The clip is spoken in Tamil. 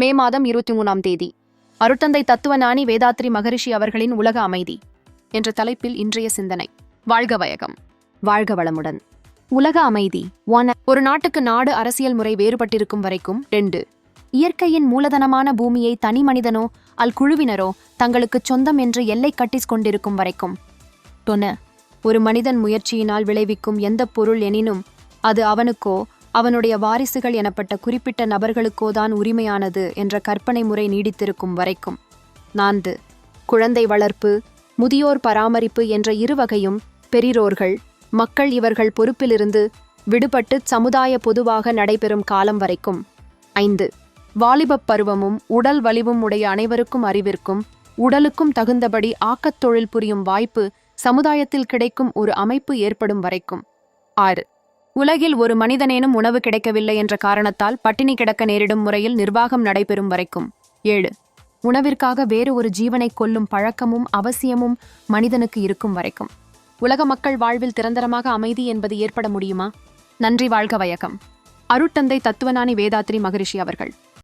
மே மாதம் இருபத்தி மூணாம் தேதி. அருட்டந்தை தத்துவஞானி வேதாத்ரி மகரிஷி அவர்களின் உலக அமைதி என்ற தலைப்பில் இன்றைய சிந்தனை. வாழ்க வயகம். வாழ்க வளமுடன். உலக அமைதி ஒன் ஒரு நாட்டுக்கு நாடு அரசியல் முறை வேறுபட்டிருக்கும் வரைக்கும் ரெண்டு. இயற்கையின் மூலதனமான பூமியை தனி மனிதனோ அல் குழுவினரோ தங்களுக்கு சொந்தம் என்று எல்லை கட்டிஸ் கொண்டிருக்கும் வரைக்கும். டொன ஒரு மனிதன் முயற்சியினால் விளைவிக்கும் எந்த பொருள் எனினும் அது அவனுக்கோ அவனுடைய வாரிசுகள் எனப்பட்ட குறிப்பிட்ட நபர்களுக்கோதான் உரிமையானது என்ற கற்பனை முறை நீடித்திருக்கும் வரைக்கும். நான்கு குழந்தை வளர்ப்பு முதியோர் பராமரிப்பு என்ற இரு வகையும் பெரிரோர்கள் மக்கள் இவர்கள் பொறுப்பிலிருந்து விடுபட்டு சமுதாய பொதுவாக நடைபெறும் காலம் வரைக்கும். ஐந்து வாலிபப் பருவமும் உடல் வலிவும் உடைய அனைவருக்கும் அறிவிற்கும் உடலுக்கும் தகுந்தபடி ஆக்கத் தொழில் புரியும் வாய்ப்பு சமுதாயத்தில் கிடைக்கும் ஒரு அமைப்பு ஏற்படும் வரைக்கும். ஆறு உலகில் ஒரு மனிதனேனும் உணவு கிடைக்கவில்லை என்ற காரணத்தால் பட்டினி கிடக்க நேரிடும் முறையில் நிர்வாகம் நடைபெறும் வரைக்கும். ஏழு. உணவிற்காக வேறு ஒரு ஜீவனை கொல்லும் பழக்கமும் அவசியமும் மனிதனுக்கு இருக்கும் வரைக்கும். உலக மக்கள் வாழ்வில் நிரந்தரமாக அமைதி என்பது ஏற்பட முடியுமா? நன்றி வாழ்க வயக்கம். அருட்தந்தை தத்துவஞானி வேதாத்ரி மகரிஷி அவர்கள்.